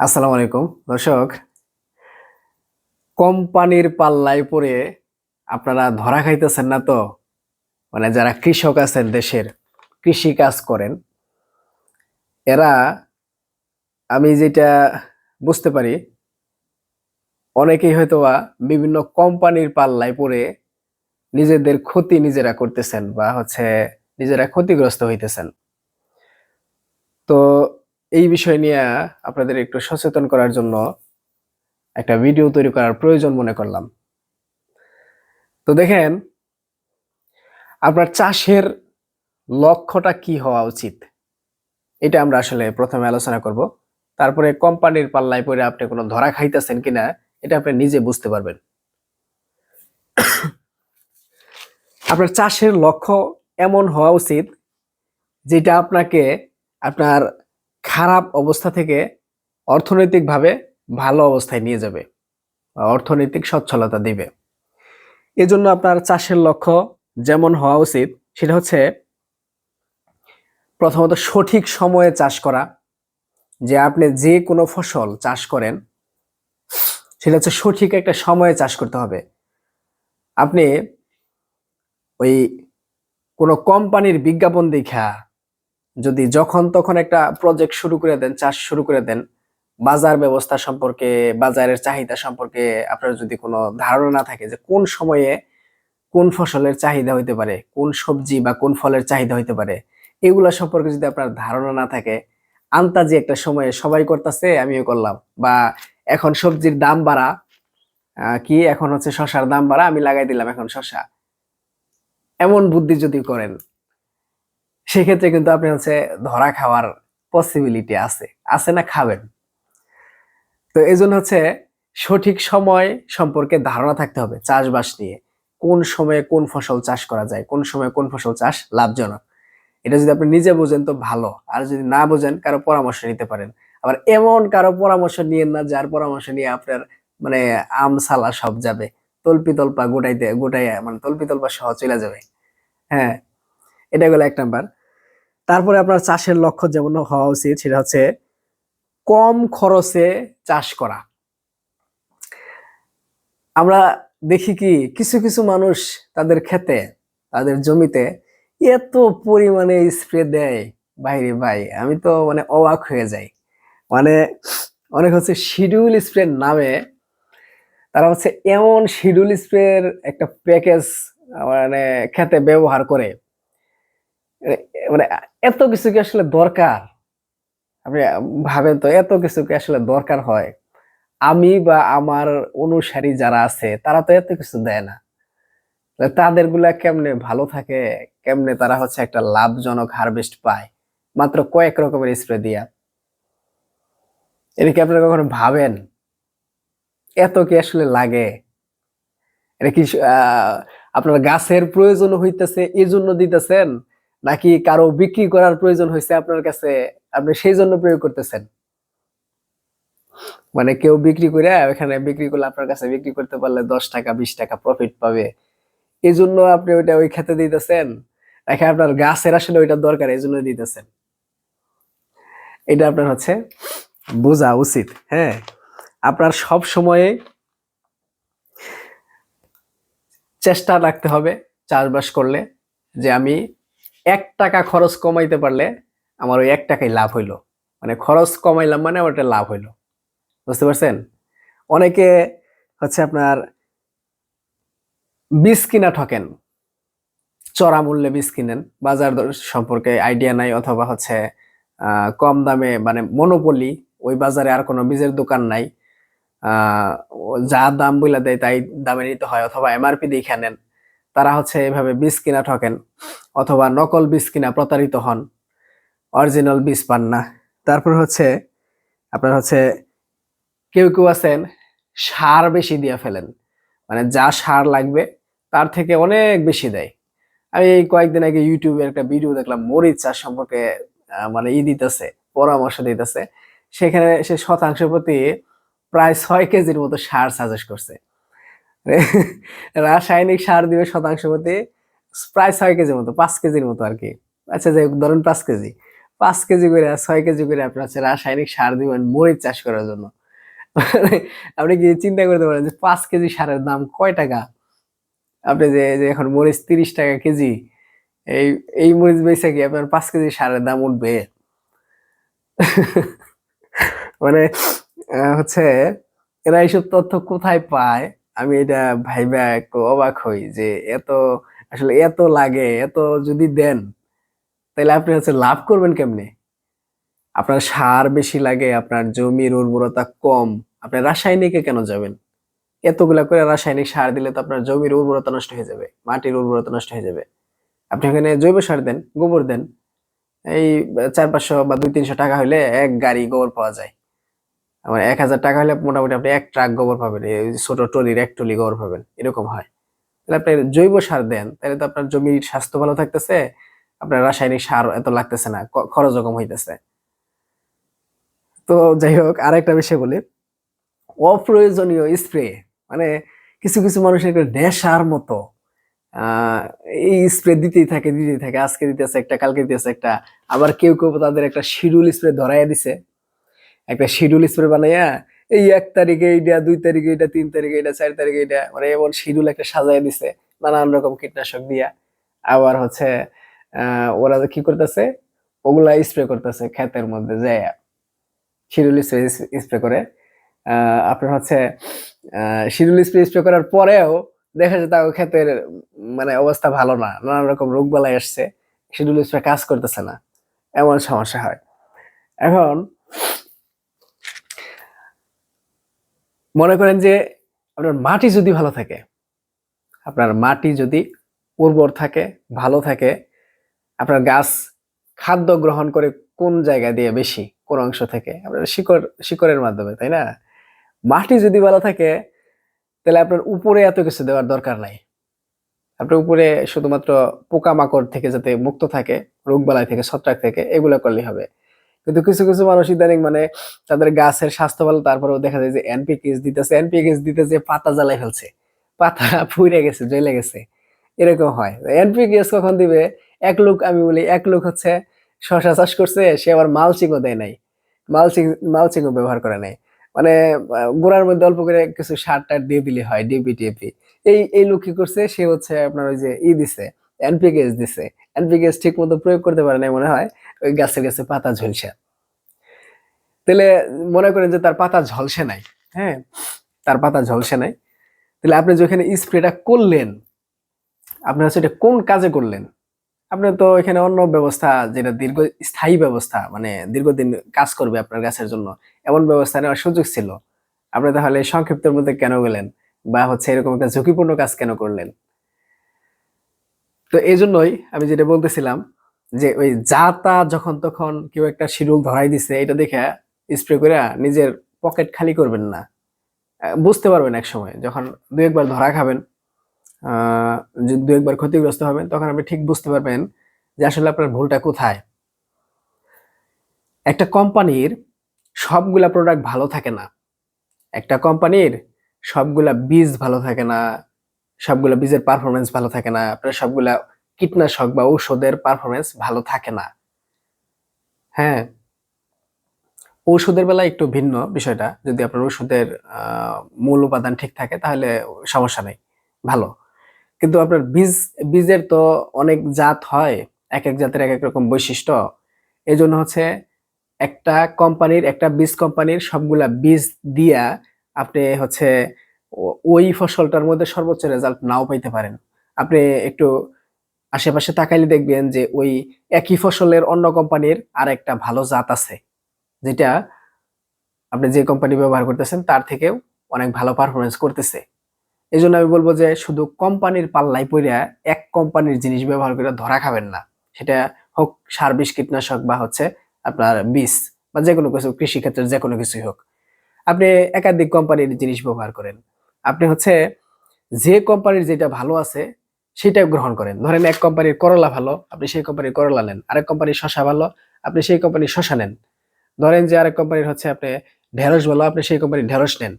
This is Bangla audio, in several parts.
আসসালামু আলাইকুম। দর্শক, কোম্পানির পাল্লায় পড়ে আপনারা ধরা খাইতেছেন না তো? মানে যারা কৃষক আছেন দেশের, কৃষি কাজ করেন, এরা, আমি যেটা বুঝতে পারি, অনেকেই হয়তোবা বিভিন্ন কোম্পানির পাল্লায় পড়ে নিজেদের ক্ষতি নিজেরা করতেছেন বা হচ্ছে নিজেরা ক্ষতিগ্রস্ত হইতেছেন। তো এই বিষয় নিয়ে আপনাদের একটু সচেতন করার জন্য একটা ভিডিও তৈরি করার প্রয়োজন মনে করলাম। তো দেখেন, আপনার চাষের লক্ষ্যটা কি হওয়া উচিত? এটা আমরা আসলে প্রথমে আলোচনা করব। তারপরে কোম্পানির পাল্লায় পড়ে আপনি কোনো ধরা খাইতেছেন কিনা, এটা আপনি নিজে বুঝতে পারবেন। আপনার চাষের লক্ষ্য এমন হওয়া উচিত, যেটা আপনাকে আপনার খারাপ অবস্থা থেকে অর্থনৈতিকভাবে ভালো অবস্থায় নিয়ে যাবে অর্থনৈতিক সচ্ছলতা দিবে। এজন্য আপনার চাষের লক্ষ্য যেমন হওয়া উচিত, সেটা হচ্ছে প্রথমত সঠিক সময়ে চাষ করা, যে আপনি যে কোনো ফসল চাষ করেন, সেটা হচ্ছে সঠিক একটা সময়ে চাষ করতে হবে। আপনি ওই কোনো কোম্পানির বিজ্ঞাপন দেখা যদি যখন তখন একটা প্রজেক্ট শুরু করে দেন, চাষ শুরু করে দেন, বাজার ব্যবস্থা সম্পর্কে, বাজারের চাহিদা সম্পর্কে আপনার যদি কোনো ধারণা না থাকে যে কোন সময়ে কোন ফসলের চাহিদা হইতে পারে, কোন সবজি বা কোন ফলের চাহিদা হইতে পারে, এগুলা সম্পর্কে যদি আপনার ধারণা না থাকে, আন্তাজি একটা সময়ে সবাই করতেছে, আমিও করলাম। বা এখন সবজির দাম বাড়া কি এখন হচ্ছে শশার দাম বাড়া, আমি লাগাই দিলাম এখন শশা। এমন বুদ্ধি যদি করেন সেক্ষেত্রে কিন্তু আপনি হচ্ছে ধরা খাওয়ার পসিবিলিটি আছে। আছে না খাবেন? তো এই হচ্ছে সঠিক সময় সম্পর্কে ধারণা থাকতে হবে চাষবাস নিয়ে। কোন সময়ে কোন ফসল চাষ করা যায়, কোন সময়ে কোন ফসল চাষ লাভজনক? এটা যদি আপনি নিজে বোঝেন তো ভালো, আর যদি না বোঝেন, কারও পরামর্শ নিতে পারেন। আবার এমন কারও পরামর্শ নিয়েন না, যার পরামর্শ নিয়ে আপনার মানে আম সালা সব যাবে। তল্পি তল্পা গোটাইতে গোটাই মানে তল্পি তল্পা সহ চলে যাবে। হ্যাঁ এটা গেলো এক নাম্বার। তারপরে আপনার চাষের লক্ষ্য যেমন হওয়া উচিত, সেটা হচ্ছে কম খরচে চাষ করা। আমরা দেখি কি, কিছু কিছু মানুষ তাদের খেতে তাদের জমিতে এত পরিমাণে স্প্রে দেয় বাইরে ভাই, আমি তো মানে অবাক হয়ে যাই। মানে অনেক হচ্ছে শিডিউল স্প্রের নামে, তারা হচ্ছে এমন শিডিউল স্প্রের একটা প্যাকেজ মানে খেতে ব্যবহার করে। মানে এত কিছু কি আসলে দরকার। আপনি ভাবেন তো, এত কিছু কি আসলে দরকার হয়। আমি বা আমার অনুসারী যারা আছে, তারা তো এত কিছু দেয় না। তাদেরগুলা কেমনে ভালো থাকে? কেমনে তারা হচ্ছে একটা লাভজনক হারভেস্ট পায়? মাত্র কয়েক রকমের স্প্রে দিয়া। এটা কি আপনারা কখনো ভাবেন? এত কি আসলে লাগে? এটা কি আপনার গাছের প্রয়োজন হইতেছে এই জন্য দিতেছেন? নাকি কারও বিক্রি করার প্রয়োজন হয়েছে আপনার কাছে? আপনি সেই জন্য প্রয়োগ করতেছেন। মানে কেউ বিক্রি করে এখানে বিক্রি করলে আপনার কাছে বিক্রি করতে পারলে দশ টাকা, বিশ টাকা প্রফিট পাবে। এই জন্য আপনি ওইটা ওই খেতে দিতেছেন। নাকি আপনার গাছের আসলে ওইটা দরকার এই জন্য দিতেছেন। এটা আপনার হচ্ছে বোঝা উচিত হ্যাঁ? আপনার সব সময়ে চেষ্টা রাখতে হবে চাষবাস করলে যে আমি এক টাকা খরচ কমাইতে পারলে আমার ওই এক টাকাই লাভ হইল। মানে খরচ কমাইলাম মানে আমার একটা লাভ হইল। বুঝতে পারছেন? অনেকে হচ্ছে আপনার বীজ কিনা ঠকেন, চড়া মূল্যে বীজ কিনেন, বাজার সম্পর্কে আইডিয়া নাই অথবা হচ্ছে কম দামে মানে মনোপলি ওই বাজারে আর কোনো বীজের দোকান নাই। যা দাম বলে দেয় তাই দামে নিতে হয় অথবা এমআরপি দেখে নেন তারা হচ্ছে এভাবে বীজ কিনা ঠকেন অথবা নকল বীজ কিনা প্রতারিত হন। অরিজিনাল বীজ পান না। তারপর হচ্ছে আপনার হচ্ছে কেউ কেউ আছেন, সার বেশি দিয়ে ফেলেন। মানে যা সার লাগবে তার থেকে অনেক বেশি দেয়। আমি এই কয়েকদিন আগে ইউটিউবে একটা ভিডিও দেখলাম, মরিচ চাষ সম্পর্কে মানে ই দিতেছে, পরামর্শ দিতেছে। সেখানে সে শতাংশ প্রতি প্রায় ছয় কেজির মতো সার সাজেস্ট করছে। রাসায়নিক সার দিবে শতাংশ প্রতি প্রায় ছয় কেজির মতো, পাঁচ কেজির মতো আর কি। আচ্ছা যাই ধরুন পাঁচ কেজি। পাঁচ কেজি করে, ছয় কেজি করে আপনার হচ্ছে রাসায়নিক সার দিবেন মরিচ চাষ করার জন্য। আপনি কি চিন্তা করতে পারেন যে পাঁচ কেজি সারের দাম কয় টাকা? আপনি যে যে এখন মরিচ তিরিশ টাকা কেজি, এই এই মরিচ বেচে কি আপনার পাঁচ কেজি সারের দাম উঠবে? মানে হচ্ছে এরা এইসব তথ্য কোথায় পায়? আমি এটা ভাইবা একটু অবাক হই যে এত, আসলে এত লাগে, এত যদি দেন তাহলে আপনি হচ্ছে লাভ করবেন কেমনে? আপনার সার বেশি লাগে, আপনার জমির উর্বরতা কম, আপনি রাসায়নিকে কেন যাবেন? এতগুলা করে রাসায়নিক সার দিলে তো আপনার জমির উর্বরতা নষ্ট হয়ে যাবে, মাটির উর্বরতা নষ্ট হয়ে যাবে। আপনি এখানে জৈব সার দেন, গোবর দেন, এই চার পাঁচশো বা দুই তিনশো টাকা হলে এক গাড়ি গোবর পাওয়া যায়। আমার এক হাজার টাকা হলে মোটামুটি আপনি এক ট্রাক গোবর পাবেন ছোট টলির এক টলি গোবর পাবেন, এরকম হয়। তাহলে আপনি জৈব সার দেন, তাহলে তো আপনার জমির স্বাস্থ্য ভালো থাকতেছে, আপনার রাসায়নিক সার এত লাগতেছে না খরচও কম হইতেছে। তো যাই হোক, আরেকটা বিষয় বলি, অপ্রয়োজনীয় স্প্রে মানে কিছু কিছু মানুষের নেশার মতো এই স্প্রে দিতেই থাকে দিতেই থাকে, আজকে দিতেছে একটা, কালকে দিতেছে একটা, আবার কেউ কেউ তাদের একটা শিডিউল স্প্রে ধরাইয়া দিছে। একটা শিডিউল স্প্রে বানাইয়া, এই এক তারিখে এইটা, দুই তারিখে এটা তিন তারিখে এটা চার তারিখে এটা মানে এমন শিডিউল একটা সাজাই দিছে, নানান রকম কীটনাশক দিয়া। আবার হচ্ছে ওরা কি করতেছে, ওগুলা স্প্রে করতেছে ক্ষেতের মধ্যে যায় শিডিউল স্প্রে স্প্রে করে। আপনার হচ্ছে শিডিউল স্প্রে স্প্রে করার পরেও দেখা যায় তাও ক্ষেতের মানে অবস্থা ভালো না, নানান রকম রোগ বালাই আসছে শিডিউল স্প্রে কাজ করতেছে না, এমন সমস্যা হয়। এখন মনে করেন যে আপনার মাটি যদি ভালো থাকে, আপনার মাটি যদি উর্বর থাকে, ভালো থাকে, আপনার গাছ খাদ্য গ্রহণ করে কোন জায়গা দিয়ে বেশি, কোন অংশ থেকে? আপনার শিকড়, শিকড়ের মাধ্যমে, তাই না? মাটি যদি ভালো থাকে, তাহলে আপনার উপরে এত কিছু দেওয়ার দরকার নাই। আপনার উপরে শুধুমাত্র পোকামাকড় থেকে যাতে মুক্ত থাকে, রোগবালাই থেকে, ছত্রাক থেকে, এগুলো করলেই হবে। কিন্তু কিছু কিছু মানুষ ইদানিং মানে তাদের গাছের স্বাস্থ্য ভালো, তারপরেও দেখা যায় যে এনপিকেস দিতেছে এনপিকেস দিতেছে, পাতা জ্বালাই ফেলছে। পাতা পুড়ে গেছে, জ্বলে গেছে। এরকম হয়। এনপিকেস কখন দিবে? এক লোক, আমি বলি, এক লোক হচ্ছে শশা চাষ করছে, সে আবার মালচিংও দেয় নাই। মালচিং, মালচিংও ব্যবহার করে নাই। মানে গোড়ার মধ্যে অল্প করে কিছু সার টার দিয়ে দিলে হয়, ডিপি, টিপি। এই এই লোক কি করছে? সে হচ্ছে আপনার ওই যে ই দিছে এনপি এনপিকেস দিছে। এনপি এনপিকেস ঠিক মতো প্রয়োগ করতে পারে না মনে হয়। গাছের গাছে পাতা ঝলসে। তাহলে মনে করেন যে তার পাতা ঝলসে নাই হ্যাঁ? তার পাতা ঝলসে নাই। তাহলে আপনি যেখানে স্প্রেটা করলেন, আপনি হচ্ছে এটা কোন কাজে করলেন? আপনি তো এখানে অন্য ব্যবস্থা যেটা দীর্ঘ স্থায়ী ব্যবস্থা মানে দীর্ঘদিন কাজ করবে আপনার গাছের জন্য, এমন ব্যবস্থা নেওয়ার সুযোগ ছিল। আপনি তাহলে সংক্ষিপ্তের মধ্যে কেন গেলেন? বা হচ্ছে এরকম একটা ঝুঁকিপূর্ণ কাজ কেন করলেন? তো এই জন্যই আমি যেটা বলতেছিলাম যে ওই যা তা যখন তখন কেউ একটা শিডিউল ধরাই দিছে, এটা দেখে স্প্রে করে নিজের পকেট খালি করবেন না। বুঝতে পারবেন এক সময়, যখন দু একবার ধরা খাবেন দু একবার ক্ষতিগ্রস্ত হবেন, তখন আপনি ঠিক বুঝতে পারবেন যে আসলে আপনার ভুলটা কোথায়। একটা কোম্পানির সবগুলা প্রোডাক্ট ভালো থাকে না। একটা কোম্পানির সবগুলা বীজ ভালো থাকে না, সবগুলা বীজের পারফরমেন্স ভালো থাকে না, আপনার সবগুলা কীটনাশক বা ঔষধের পারফরমেন্স ভালো থাকে না। হ্যাঁ ঔষধের বেলা একটু ভিন্ন বিষয়টা। যদি আপনার ওষুধের মূল উপাদান ঠিক থাকে, তাহলে সমস্যা নেই, ভালো। কিন্তু আপনার বীজ, বীজের তো অনেক জাত হয় এক এক জাতের এক এক রকম বৈশিষ্ট্য। এই জন্য হচ্ছে একটা কোম্পানির, একটা বীজ কোম্পানির সবগুলা বীজ দিয়া আপনি হচ্ছে ওই ফসলটার মধ্যে সর্বোচ্চ রেজাল্ট নাও পাইতে পারেন। আপনি একটু আশেপাশে তাকাইলে দেখবেন যে ওই একই ফসলের অন্য কোম্পানির আর একটা ভালো জাত আছে, যেটা আপনি যে কোম্পানি ব্যবহার করতেছেন তার থেকেও অনেক ভালো পারফরমেন্স করতেছে। এই জন্য আমি বলব যে শুধু কোম্পানির পাল্লাই পইরা এক কোম্পানির জিনিস ব্যবহার করে ধরা খাবেন না। সেটা হোক সার বিষ কীটনাশক বা হচ্ছে আপনার বীজ বা যে কোনো কিছু কৃষি ক্ষেত্রের যে কোনো কিছুই হোক। আপনি একাধিক কোম্পানির জিনিস ব্যবহার করেন। আপনি হচ্ছে যে কোম্পানির যেটা ভালো আছে সেটা গ্রহণ করেন ধরেন এক কোম্পানির করলা ভালো আপনি সেই কোম্পানির করলা নেন আরেক কোম্পানির শশা ভালো আপনি সেই কোম্পানির শশা নেন ধরেন যে আরেক কোম্পানির হচ্ছে আপনি ঢেঁড়স ভালো আপনি সেই কোম্পানির ঢেঁড়স নেন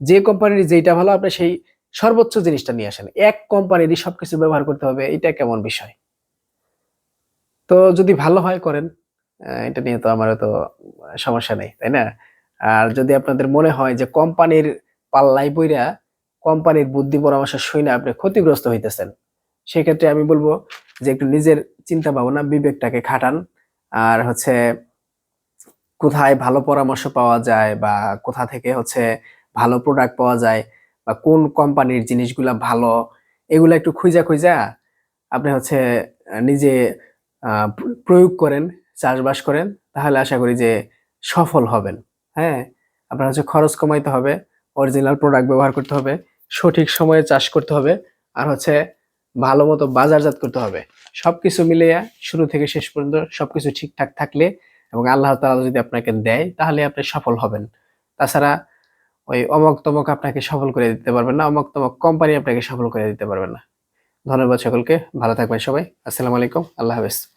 যে কোম্পানির যেটা ভালো আপনি সেই সর্বোচ্চ জিনিসটা নিয়ে আসেন এক কোম্পানিরই সবকিছু ব্যবহার করতে হবে এটা কেমন বিষয় তো যদি ভালো হয় করেন এটা নিয়ে তো আমারও তো সমস্যা নেই তাই না আর যদি আপনাদের মনে হয় যে কোম্পানির পাল্লাই বইরা কোম্পানির বুদ্ধি পরামর্শ শুনে আপনি ক্ষতিগ্রস্ত হইতেছেন সেক্ষেত্রে আমি বলব যে একটু নিজের চিন্তা ভাবনা বিবেকটাকে খাটান। আর হচ্ছে কোথায় ভালো পরামর্শ পাওয়া যায় বা কোথা থেকে হচ্ছে ভালো প্রোডাক্ট পাওয়া যায় বা কোন কোম্পানির জিনিসগুলা ভালো, এগুলা একটু খুঁজা খুঁজা আপনি হচ্ছে নিজে প্রয়োগ করেন, চাষবাস করেন, তাহলে আশা করি যে সফল হবেন। হ্যাঁ? আপনার হচ্ছে খরচ কমাইতে হবে অরিজিনাল প্রোডাক্ট ব্যবহার করতে হবে, সঠিক সময়ে চাষ করতে হবে, আর হচ্ছে ভালো মতো বাজারজাত করতে হবে। সবকিছু মিলিয়ে শুরু থেকে শেষ পর্যন্ত সবকিছু ঠিকঠাক থাকলে এবং আল্লাহ তালা যদি আপনাকে দেয়, তাহলে আপনি সফল হবেন। তাছাড়া ওই অমক তমক আপনাকে সফল করে দিতে পারবেন না, অমক তমক কোম্পানি আপনাকে সফল করে দিতে পারবে না। ধন্যবাদ সকলকে, ভালো থাকবেন সবাই। আসসালামু আলাইকুম, আল্লাহ হাফেজ।